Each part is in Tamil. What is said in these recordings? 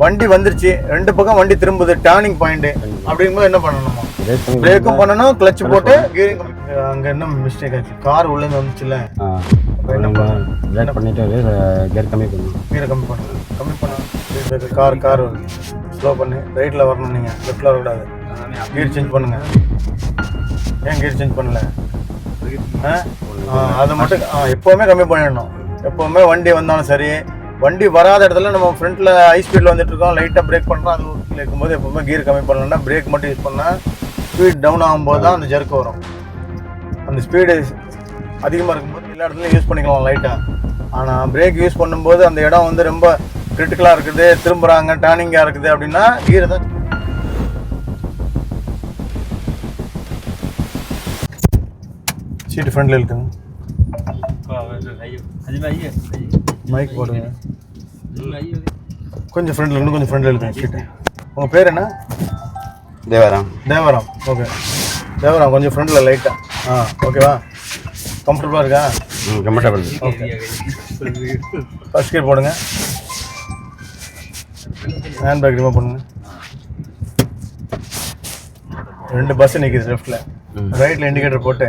வண்டி வந்துருச்சு. ரெண்டு பக்கம் வண்டி திரும்புது டேர்னிங் பாயிண்ட் அப்படிங்கும்போது என்ன பண்ணணுமா? பிரேக் பண்ணி பிரேக்கும் பண்ணணும் கிளச் போட்டு gearing அங்க என்ன மிஸ்டேக் ஆச்சு? கார் உள்ள இருந்து வந்துச்சுல பிரேக் பண்ணிட்டு கியர் கம்மி பண்ணணும். கீரை கம்மி பண்ணு கம்மி பண்ண கார் கார் ஸ்லோ பண்ணி. ரைட்டில் வரணும் நீங்கள் லெஃப்டில் வரக்கூடாது. கீர் சேஞ்ச் பண்ணுங்க. ஏன் கீர் சேஞ்ச் பண்ணல? அதை மட்டும் எப்போவுமே கம்மி பண்ணிடணும். எப்போவுமே வண்டி வந்தாலும் சரி வண்டி வராத இடத்துல நம்ம ஃப்ரண்ட்டில் ஹை ஸ்பீடில் வந்துட்டு இருக்கோம். லைட்டாக பிரேக் பண்ணுறோம் அது ஓகே இருக்கும்போது எப்போவுமே கீர் கம்மி பண்ணலன்னா பிரேக் மட்டும் யூஸ் பண்ணால் ஸ்பீட் டவுன் ஆகும்போது தான் அந்த ஜெர்க் வரும். அந்த ஸ்பீடு அதிகமாக இருக்கும்போது எல்லா இடத்துலையும் யூஸ் பண்ணிக்கலாம் லைட்டாக ஆனால் பிரேக் யூஸ் பண்ணும்போது அந்த இடம் வந்து ரொம்ப கிரிட்டிக்கலாக இருக்குது. திரும்புகிறாங்க டேர்னிங்காக இருக்குது அப்படின்னா கீரை தான். சீட்டு ஐயோ ஐயோ மைக் போடுங்க. கொஞ்சம் ஃப்ரண்டில் இன்னும் கொஞ்சம் ஃப்ரண்டில் இழுத்துங்க சீட்டு உங்கள் பேர் என்ன? தேவராம். தேவராம். ஓகே தேவராம் கொஞ்சம் ஃப்ரண்டில் லைட்டாக ஆ. ஓகேவா கம்ஃபர்டபுளாக இருக்கா? ம் கம்ஃபர்டபுள் ஓகே ஃபர்ஸ்ட் கியர் போடுங்க. ஹேண்ட் பேக் ரிமூவ் பண்ணுங்க ரெண்டு பஸ் நிற்கிது லெஃப்ட்டில். ரைட்டில் இண்டிகேட்டர் போட்டு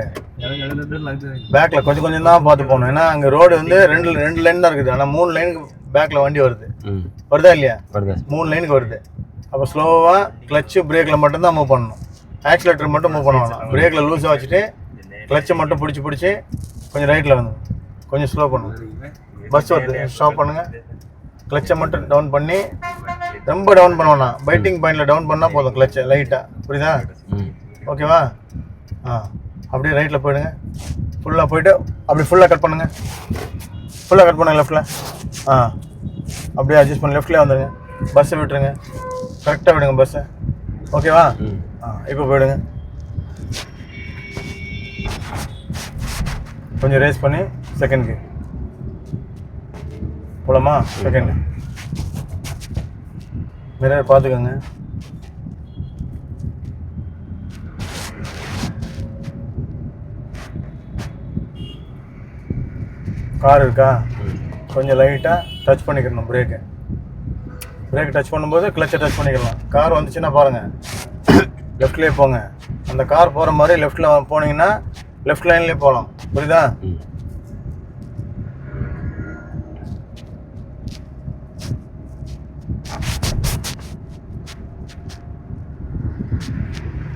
பேக்கில் கொஞ்சம் கொஞ்சம் தான் பார்த்து போகணும். ஏன்னா அங்கே ரோடு வந்து ரெண்டு ரெண்டு லைன் தான் இருக்குது. ஆனால் மூணு லைனுக்கு பேக்கில் வண்டி வருது. ம். வருதா இல்லையா? வருதா? மூணு லைனுக்கு வருது. அப்போ ஸ்லோவாக கிளச்சு பிரேக்கில் மட்டும்தான் மூவ் பண்ணணும். ஆக்சிலேட்டர் மட்டும் மூவ் பண்ண வேணாம். பிரேக்கில் லூஸாக வச்சுட்டு கிளச்சை மட்டும் பிடிச்சி பிடிச்சி கொஞ்சம் ரைட்டில் வந்து கொஞ்சம் ஸ்லோ பண்ணுங்க பஸ் வருது. ஸ்டாப் பண்ணுங்கள் கிளச்சை மட்டும் டவுன் பண்ணி ரொம்ப டவுன் பண்ண வேணாம். பைட்டிங் பாயிண்டில் டவுன் பண்ணால் போதும் கிளச்சை லைட்டாக புரியுதா? ம். ஓகேவா ஆ. அப்படியே ரைட்டில் போயிடுங்க. ஃபுல்லாக போயிட்டு அப்படி ஃபுல்லாக கட் பண்ணுங்க. ஃபுல்லாக கட் பண்ணுங்க லெஃப்ட்டில் ஆ. அப்படியே அட்ஜஸ்ட் பண்ணி லெஃப்ட்லேயே வந்துடுங்க. பஸ்ஸை விட்டுருங்க. கரெக்டாக விடுங்க பஸ்ஸை ஓகேவா ஆ இப்போ போயிடுங்க. கொஞ்சம் ரேஸ் பண்ணி செகண்ட் கே போலாமா? செகண்ட் மிரர் பார்த்துக்கோங்க கார் இருக்கா? கொஞ்சம் லைட்டாக டச் பண்ணிக்கணும் பிரேக்கு பிரேக் டச் பண்ணும்போது கிளச்சை டச் பண்ணிக்கலாம். கார் வந்துச்சுன்னா பாருங்கள் லெஃப்ட்லேயே போங்க. அந்த கார் போகிற மாதிரி லெஃப்ட்டில் போனீங்கன்னா லெஃப்ட் லைன்லேயே போகலாம். புரியுதா?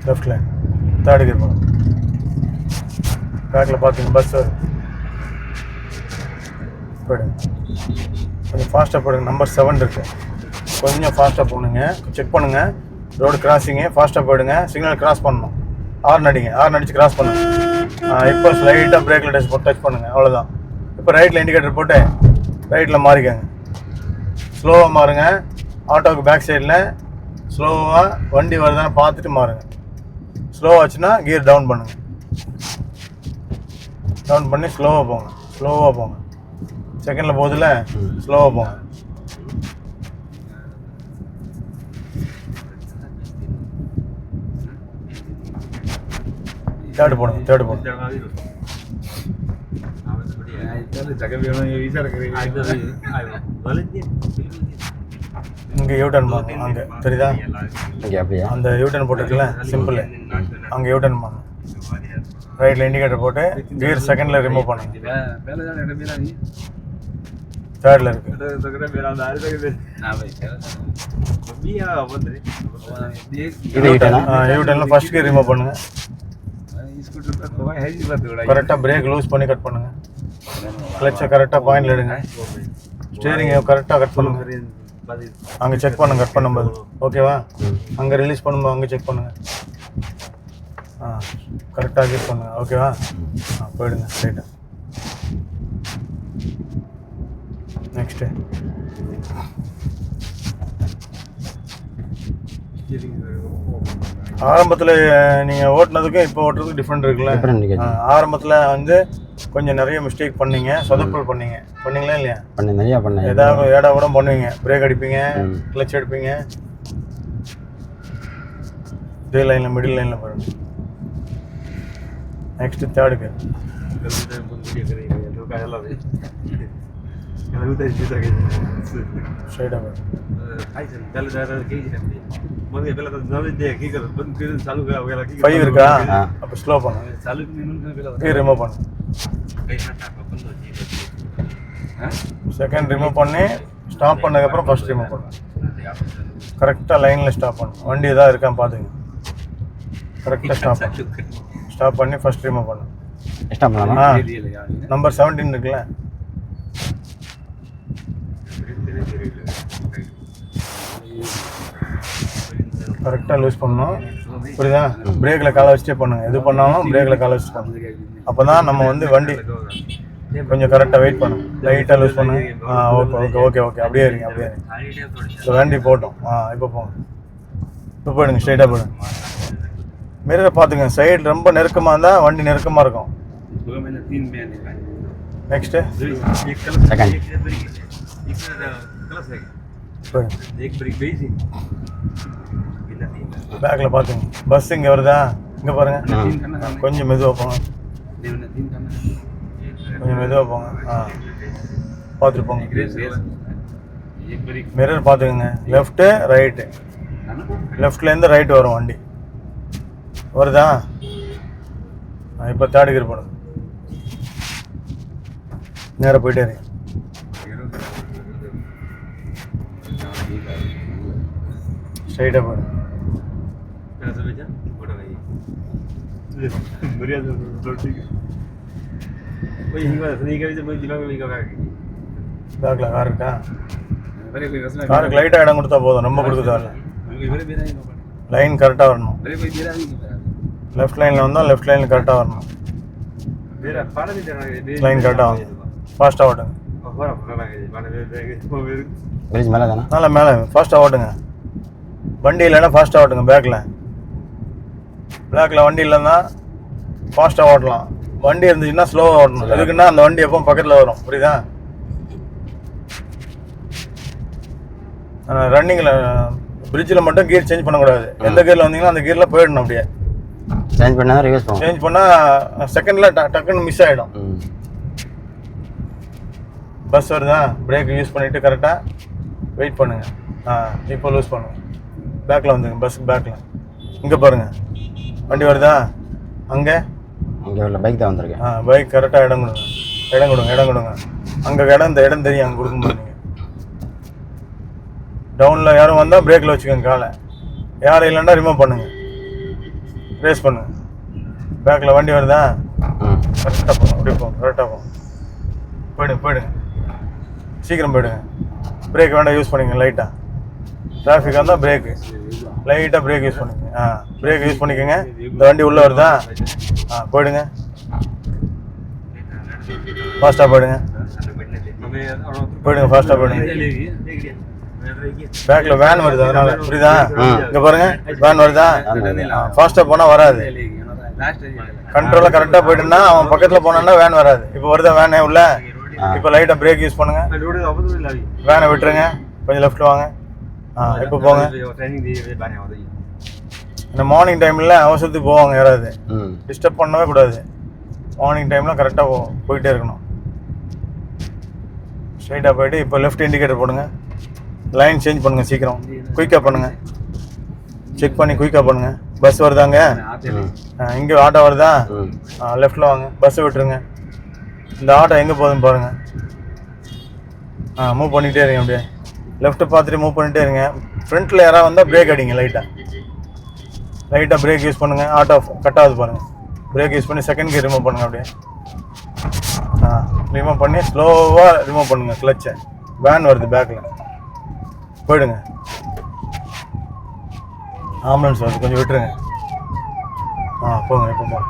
லெஃப்ட் லைன் தேர்ட் கியர் போகலாம். பேக்கில் பார்த்தீங்க பஸ் போயிடுங்க. கொஞ்சம் ஃபாஸ்ட்டாக போயிடுங்க நம்பர் செவன் இருக்குது கொஞ்சம் ஃபாஸ்ட்டாக போகணுங்க செக் பண்ணுங்கள் ரோடு கிராசிங்கு ஃபாஸ்ட்டாக போயிடுங்க. சிக்னல் கிராஸ் பண்ணணும். ஆர்ன் அடிங்க ஆர்ன் அடித்து கிராஸ் பண்ணுங்க. ஆ, இப்போ ஸ்லைட்டாக பிரேக்கில் டச் போட்டு டச் பண்ணுங்கள் அவ்வளோதான் இப்போ ரைட்டில் இண்டிகேட்டர் போட்டு ரைட்டில் மாறிக்கங்க. ஸ்லோவாக மாறுங்க. ஆட்டோவுக்கு பேக் சைடில் ஸ்லோவாக வண்டி வருதான்னு பார்த்துட்டு மாறுங்க. ஸ்லோவாச்சுன்னா கியர் டவுன் பண்ணுங்கள் டவுன் பண்ணி ஸ்லோவாக போங்க. ஸ்லோவாக போங்க. செகண்டில் போகுதுல? ஸ்லோவாக போங்க தேர்டு போடுங்க தேர்டு போடுங்க. இங்கே யூட்டர்ன் பண்ணணும் அங்கே. தெரியுதா? இங்கே அப்படியா? அந்த யூட்டர்ன் போட்டுருக்குல்ல சிம்பிள் அங்கே யூட்டர்ன் பண்ணணும் ரைட்டில் இண்டிகேட்டர் போட்டு கியர் செகண்டில் ரிமூவ் பண்ணுங்க தேர்டில் இருக்கு. ஃபர்ஸ்ட் கியர் ரிமூவ் பண்ணுங்க. கரெக்டாக பிரேக் லூஸ் பண்ணி கட் பண்ணுங்க. கிளச்சை கரெக்டாக பாயிண்டில் எடுங்க. ஸ்டேரிங்கை கரெக்டாக கட் பண்ணுங்க. அங்கே செக் பண்ணுங்க கட் பண்ணும்போது ஓகேவா அங்கே ரிலீஸ் பண்ணும்போது அங்கே செக் பண்ணுங்க. ஆ கரெக்டாக அட்ஜஸ்ட் பண்ணுங்க. ஓகேவா ஆ போயிடுங்க ரைட்டாக நெக்ஸ்ட்டு ஆரம்பத்தில் நீங்கள் ஓட்டுனதுக்கும் இப்போ ஓட்டுறதுக்கும் டிஃப்ரெண்ட் இருக்குல்ல. ஆரம்பத்தில் வந்து கொஞ்சம் நிறைய மிஸ்டேக் பண்ணீங்க சொதப்பல் பண்ணீங்க. பண்ணீங்களா இல்லையா? பண்ண நிறையா பண்ணேன் ஏதாவது ஏடா கூட பண்ணுவீங்க. பிரேக் அடிப்பீங்க. கிளச் எடுப்பீங்க இதே லைனில் மிடில் லைனில் போயிடும் நெக்ஸ்ட்டு தேர்டுக்கு আমি উদয় দিতে இருக்கா அப்ப ஸ்லோ பண்ணு. ரிமூவ் பண்ணு. செகண்ட் ரிமூவ் பண்ணி. ஸ்டாப் பண்ணதுக்கப்புறம் ஃபர்ஸ்ட் ரிமூவ் பண்ணு. கரெக்டாக லைனில் ஸ்டாப் பண்ணு. வண்டி தான் இருக்கான் பார்த்துங்க கரெக்டாக ஸ்டாப் ஸ்டாப் பண்ணி. ஃபர்ஸ்ட் ரிமூவ் பண்ணு. நம்பர் செவன்டீன் இருக்குல்ல? கரெக்டாக லூஸ் பண்ணணும் புரியுதா பிரேக்கில் காலை வச்சுட்டே பண்ணுங்கள் எது பண்ணாலும் பிரேக்கில் காலை வச்சு பண்ணுங்க அப்போ தான் நம்ம வந்து வண்டி கொஞ்சம் கரெக்டாக வெயிட் பண்ணுங்க லைட்டாக லூஸ் பண்ணுங்க ஆ ஓகே ஓகே ஓகே ஓகே அப்படியே இருங்க அப்படியே இருங்க வண்டி போட்டோம் ஆ இப்போ போங்க இப்போ போயிடுங்க ஸ்ட்ரைட்டாக போயிடுங்க மிரரை பார்த்துங்க சைடு ரொம்ப நெருக்கமாக இருந்தால் வண்டி நெருக்கமாக இருக்கும் நெக்ஸ்ட்டு பேக்கில் பார்த்துங்க பஸ் இங்கே வருதா? இங்கே பாருங்கள் கொஞ்சம் மெதுவாக போங்க. கொஞ்சம் மெதுவாக போங்க. ஆ. பார்த்துட்டு போங்க. மிரர் பார்த்துக்குங்க லெஃப்ட்டு ரைட்டு லெஃப்ட்லேருந்து ரைட்டு வரும் வண்டி. வருதா? இப்போ தேர்டுக்கு இருப்பணும் நேராக போயிட்டே இருக்கேன் সেইটা পড়ে பேக்ல கார் இருக்கா காருக்கு லைட்டாக இடம் கொடுத்தா போதும் ரொம்ப கொடுத்துட்டாரு லைன் கரெக்டாக வரணும் லெஃப்ட் லைனில் வந்தால் லெஃப்ட் லைனில் கரெக்டாக வரணும் லைன் கரெக்டாக வரணும் ஃபாஸ்ட்டாக ஓட்டுங்க மேலே தானே மேலே மேலே ஃபாஸ்ட்டாக ஓட்டுங்க வண்டி இல்லைன்னா ஃபாஸ்ட்டாக ஓட்டுங்க பேக்கில் பேக்கில் வண்டி இல்லைன்னா ஃபாஸ்ட்டாக ஓட்டலாம். வண்டி இருந்துச்சுன்னா ஸ்லோவாக ஓட்டணும். எதுக்குன்னா அந்த வண்டி எப்போ பக்கத்தில் வரும். புரியுதா? ரன்னிங்கில் பிரிட்ஜில் மட்டும் கியர் சேஞ்ச் பண்ணக்கூடாது. எந்த கியரில் வந்தீங்கன்னா அந்த கியரில் போயிடணும் அப்படியே. சேஞ்ச் பண்ணால் ரிவர்ஸ் சேஞ்ச் பண்ணால் செகண்டில் டக்குன்னு மிஸ் ஆகிடும் பஸ் வருதா? பிரேக் யூஸ் பண்ணிவிட்டு கரெக்டாக வெயிட் பண்ணுங்கள் ஆ இப்போ லூஸ் பண்ணுங்க பேக்கில் வந்துங்க பஸ்ஸுக்கு பேக்கில் இங்கே பாருங்கள் வண்டி வருதா? அங்கே? இங்கே உள்ள பைக் தான் வந்திருக்கு. ஆ பைக் கரெக்டாக இடம் கொடுங்க. இடம் கொடுங்க இடம் கொடுங்க. அங்கே இடம் இந்த இடம் தெரியும் அங்கே கொடுக்கும்போது நீங்கள் டவுனில் யாரும் வந்தால் பிரேக்கில் வச்சுக்கோங்க காலை. யாரும் இல்லைன்னா ரிமூவ் பண்ணுங்கள் ரேஸ் பண்ணுங்க. பேக்கில் வண்டி வருதா? கரெக்டாக போகும் அப்படியே போகும் கரெக்டாக போகும் போயிடுங்க போயிடுங்க. சீக்கிரம் போயிடுங்க. பிரேக் வேண்டாம் யூஸ் பண்ணிங்க லைட்டாக டிராஃபிக் வந்தால் பிரேக்கு லைட்டாக பிரேக் யூஸ் பண்ணிக்கங்க. ஆ பிரேக் யூஸ் பண்ணிக்கோங்க. இந்த வண்டி உள்ளே வருதா? ஆ போயிடுங்க. ஃபாஸ்ட்டாக போயிடுங்க. போயிடுங்க ஃபாஸ்ட்டாக போயிடுங்க. பேக்கில் வேன் வருது அதனால. புரியுதா. இங்கே பாருங்க வேன் வருதா? ஃபாஸ்ட்டாக போனால் வராது. கண்ட்ரோலாக கரெக்டாக போயிட்டுன்னா அவன் பக்கத்தில் போனான்னா வேன் வராது. இப்போ வருதா வேனே உள்ள. இப்போ லைட்டாக பிரேக் யூஸ் பண்ணுங்க. வேனை விட்டுருங்க. கொஞ்சம் லெஃப்ட் வாங்க. ஆ இப்போ போங்க? இந்த மார்னிங் டைமில் அவசரத்துக்கு போவாங்க யாராவது. டிஸ்டர்ப் பண்ணவே கூடாது. மார்னிங் டைமில் கரெக்டாக போ போயிட்டே இருக்கணும். ஸ்ட்ரைட்டாக போயிட்டு இப்போ லெஃப்ட் இண்டிகேட்டர் போடுங்க. லைன் சேஞ்ச் பண்ணுங்கள் சீக்கிரம். குயிக்காக பண்ணுங்கள் செக் பண்ணி குயிக்காக பண்ணுங்கள் பஸ் வருதாங்க? இங்கே ஆட்டோ வருதா? ம். லெஃப்ட்டில் வாங்க. பஸ்ஸை விட்டுருங்க. இந்த ஆட்டோ எங்கே போகுதுன்னு பாருங்கள் ஆ மூவ் பண்ணிகிட்டே இருங்க அப்படியே. லெஃப்ட்டை பார்த்துட்டு மூவ் பண்ணிட்டே இருங்க. ஃப்ரண்ட்டில் யாராவது வந்தால் பிரேக் அடிங்க லைட்டாக லைட்டாக பிரேக் யூஸ் பண்ணுங்கள் ஆட்டோ கட் ஆகுது பாருங்கள் பிரேக் யூஸ் பண்ணி செகண்ட் கியர் ரிமூவ் பண்ணுங்கள் அப்படியே. ஆ ரிமூவ் பண்ணி ஸ்லோவாக ரிமூவ் பண்ணுங்கள் கிளச்சை வேன் வருது பேக்கில் போயிடுங்க. ஆம்புலன்ஸ் வருது. கொஞ்சம் விட்டுருங்க. ஆ போங்க இப்போ போங்க.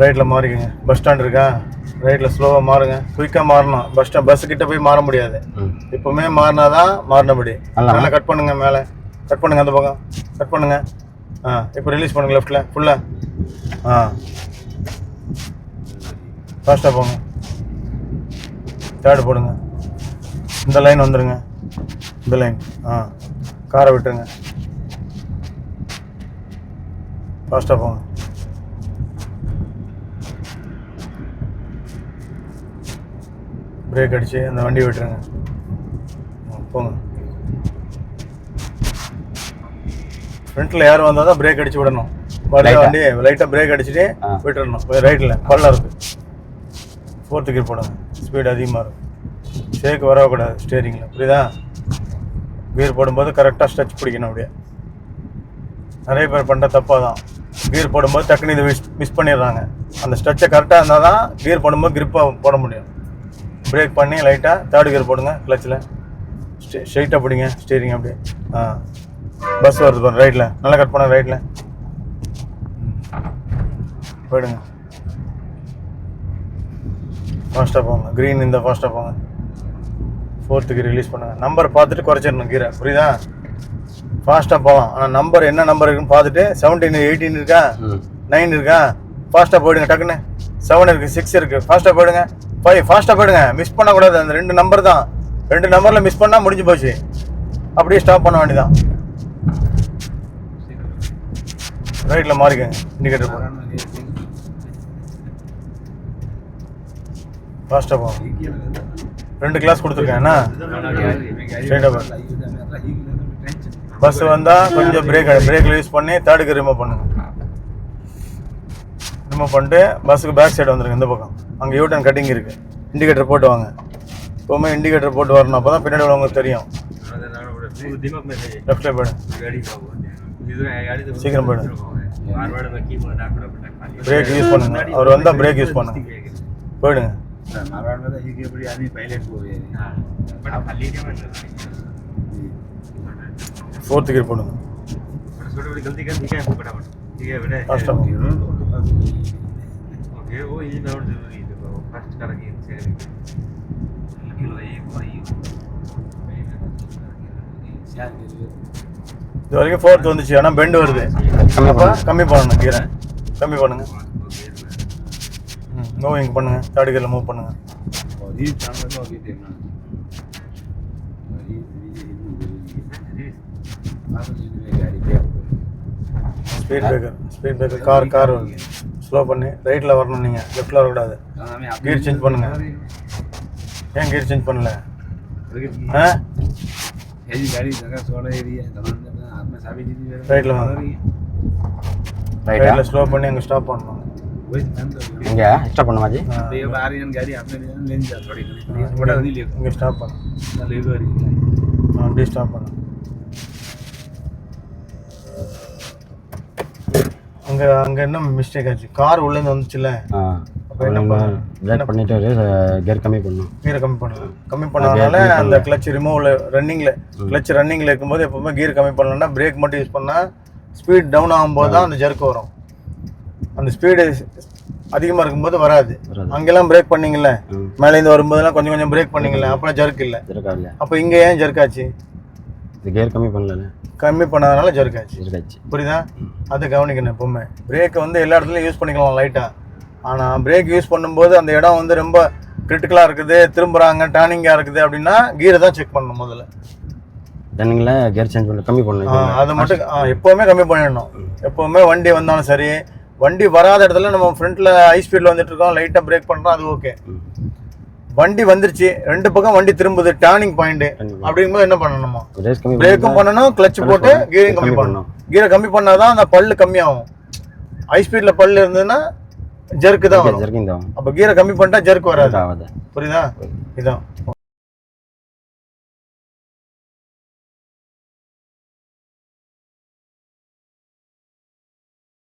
ரைட்டில் மாறிக்கங்க. பஸ் ஸ்டாண்ட் இருக்கா? ரைட்டில் ஸ்லோவாக மாறுங்க. குயிக்காக மாறணும். பஸ் ஸ்டாண்ட் பஸ் கிட்ட போய் மாற முடியாது. இப்போவுமே மாறினாதான் மாறினபடி. நல்லா. மேலே கட் பண்ணுங்க மேலே. கட் பண்ணுங்க அந்த பக்கம். கட் பண்ணுங்க. ஆ இப்போ ரிலீஸ் பண்ணுங்க லெஃப்ட்டில் ஃபுல்லாக ஆ. ஃபாஸ்ட்டாக போங்க. தேர்டு போடுங்க. இந்த லைன் வந்துடுங்க இந்த லைன் ஆ. காரை விட்டுருங்க. ஃபாஸ்ட்டாக போங்க. பிரேக் அடிச்சு அந்த வண்டி விட்டுருங்க. போங்க. ஃப்ரண்ட்டில் யார் வந்தால் தான் பிரேக் அடிச்சு விடணும். ஆ? வண்டி லைட்டாக பிரேக் அடிச்சுட்டு ஆ. விட்டுறணும். ரைட்டில் பள்ளம் இருக்கு. ஃபோர்த்து கீர் போடுங்க. ஸ்பீடு அதிகமாக இருக்கும். ஷேக் வரக்கூடாது ஸ்டேரிங்கில் புரியுதா? கீர் போடும்போது கரெக்டாக ஸ்ட்ரெச் பிடிக்கணும் அப்படியே. நிறைய பேர் பண்ணுற தப்பாக தான். கீர் போடும்போது டக்குனு இதை மிஸ் மிஸ் பண்ணிடுறாங்க. அந்த ஸ்ட்ரெச்சை கரெக்டாக இருந்தால் தான் கீர் போடும்போது கிரிப்பாக போட முடியும். பிரேக் பண்ணி லைட்டாக தேர்ட் கியர் போடுங்க கிளச்சில் ஸ்டே ஸ்ட்ரைட்டாக பிடிங்க ஸ்டேரிங் அப்படியே. ஆ. பஸ் வருது பாருங்க ரைட்டில் நல்லா கட் பண்ண ரைட்டில் போயிடுங்க. ஃபாஸ்ட்டாக போங்க க்ரீன் இந்த ஃபாஸ்ட்டாக போங்க. ஃபோர்த்து கீர் ரிலீஸ் பண்ணுங்க. நம்பர் பார்த்துட்டு குறைச்சிடணும் கீரை புரியுதா? ஃபாஸ்ட்டாக போகலாம் ஆனால் நம்பர் என்ன நம்பர் இருக்குன்னு பார்த்துட்டு செவன்டீன் எயிட்டீன் இருக்கா? நைன் இருக்கா? ஃபாஸ்ட்டாக போயிடுங்க டக்குன்னு. செவன் இருக்குது சிக்ஸ் இருக்குது ஃபாஸ்ட்டாக போயிடுங்க. ஃபைவ் ஃபாஸ்ட்டாக போயிடுங்க. மிஸ் பண்ணக்கூடாது. அந்த ரெண்டு நம்பர் தான். ரெண்டு நம்பரில் மிஸ் பண்ணால் முடிஞ்சு போச்சு. அப்படியே ஸ்டாப் பண்ண வேண்டியதான் ரைட்டில் மாறிக்கங்க. இண்டிகேட்டர் போங்க ஃபாஸ்ட்டாக போங்க ரெண்டு கிளாஸ் கொடுத்துருக்கேன். என்ன? ஸ்ட்ரைட்டாக போங்க பஸ் வந்தால் கொஞ்சம் பிரேக் பிரேக்கில் யூஸ் பண்ணி தேர்டுக்கு ரிமூவ் பண்ணுங்க. மூவ் பண்ணிட்டு பஸ்ஸுக்கு பேக் சைடு வந்துருங்க இந்த பக்கம். அங்கே யூ டர்ன் கட்டிங் இருக்குது இண்டிகேட்டர் போட்டு வாங்க. எப்போவுமே இண்டிகேட்டர் போட்டு வரணும் அப்போ தான் பின்னாடி உள்ளவங்களுக்கு தெரியும். லெஃப்டில் போய்டு சீக்கிரம் போய்டு பிரேக் யூஸ் பண்ணுங்க. அவர் வந்தால் பிரேக் யூஸ் பண்ணுங்க. போயிடுங்க. ஃபோர்த்து கியர் போடுங்க. கஷ்டம் ஓகே ஓ இது சரி இது வரைக்கும் ஃபோர்த் வந்துச்சு ஆனால் பெண்டு வருது அப்போ கம்மி பண்ணணும் கீரை கம்மி பண்ணுங்க ம் மூவிங் பண்ணுங்க தேர்ட் கீரில் மூவ் பண்ணுங்க speed breaker speed breaker car car slow பண்ணி ரைட்டில் வரணும் நீங்கள் லெஃப்ட்டில் வரக்கூடாது. கீர் சேஞ்ச் பண்ணுங்க. ஏன் கீர் சேஞ்ச் பண்ணல? ஆ? ரைட்டில் ரைட்டில் ஸ்லோ பண்ணி அங்கே ஸ்டாப் பண்ணணும். ஸ்டாப் பண்ண மாதிரி இங்கே ஸ்டாப் பண்ணு. அப்படியே ஸ்டாப் பண்ணு. அங்கே அங்கே என்ன மிஸ்டேக் ஆச்சு? கார் உள்ளேருந்து வந்துச்சுல்ல? ஆ. அப்போ என்ன பண்ணணும்? பிரேக் பண்ணிட்டு கியர் கம்மி பண்ணணும் கீரை கம்மி பண்ணலாம் கம்மி பண்ணனால அந்த. கிளச் ரிமூவ்ல ரன்னிங்ல கிளச் ரன்னிங்ல இருக்கும்போது எப்பவுமே கீர் கம்மி பண்ணலன்னா பிரேக் மட்டும் யூஸ் பண்ணா ஸ்பீட் டவுன் ஆகும்போது தான் அந்த ஜர்க் வரும். அந்த ஸ்பீடு அதிகமாக இருக்கும்போது வராது. அங்கெல்லாம் பிரேக் பண்ணீங்கல்ல? மேலேருந்து வரும்போதெல்லாம் கொஞ்சம் கொஞ்சம் பிரேக் பண்ணீங்கல்ல? அப்புறம் ஜர்க் இல்லை. அப்போ இங்கே ஏன் ஜர்க் ஆச்சு? இது கியர் கம்மி பண்ணல கம்மி பண்ணதுனால ஜர்க் ஆச்சு. புரியுதா? அதை கவனிக்கணும் எப்பவுமே. பிரேக் வந்து எல்லா இடத்துலையும் யூஸ் பண்ணிக்கலாம் லைட்டாக ஆனால் பிரேக் யூஸ் பண்ணும்போது அந்த இடம் வந்து ரொம்ப கிரிட்டிக்கலாக இருக்குது திரும்புகிறாங்க டேர்னிங்காக இருக்குது அப்படின்னா கீரை தான் செக் பண்ணணும் முதல்ல. ரன்னிங்கில் கியர் சேஞ்ச் பண்ணல கம்மி பண்ணணும். அதை மட்டும் எப்பவுமே கம்மி பண்ணிடணும். எப்பவுமே வண்டி வந்தாலும் சரி வண்டி வராத இடத்துல நம்ம ஃப்ரண்ட்ல ஹை ஸ்பீட்ல வந்துட்டு இருக்கோம் லைட்டா பிரேக் பண்றோம் அது ஓகே. வண்டி வந்துருச்சு. ரெண்டு பக்கம் வண்டி திரும்புது டேர்னிங் பாயிண்ட் அப்படிங்கும்போது என்ன பண்ணணுமா? பிரேக்கும் பண்ணணும்? கிளச் போட்டு. கீரையும் கம்மி பண்ணணும். கீரை கம்மி பண்ணாதான் அந்த பல்லு கம்மியாகும். ஹை ஸ்பீட்ல பல்லு இருந்ததுன்னா ஜெர்க்கு தான் வரும். அப்ப கீரை கம்மி பண்ணிட்டா ஜெர்க் வராது. புரியுதா. இதான்.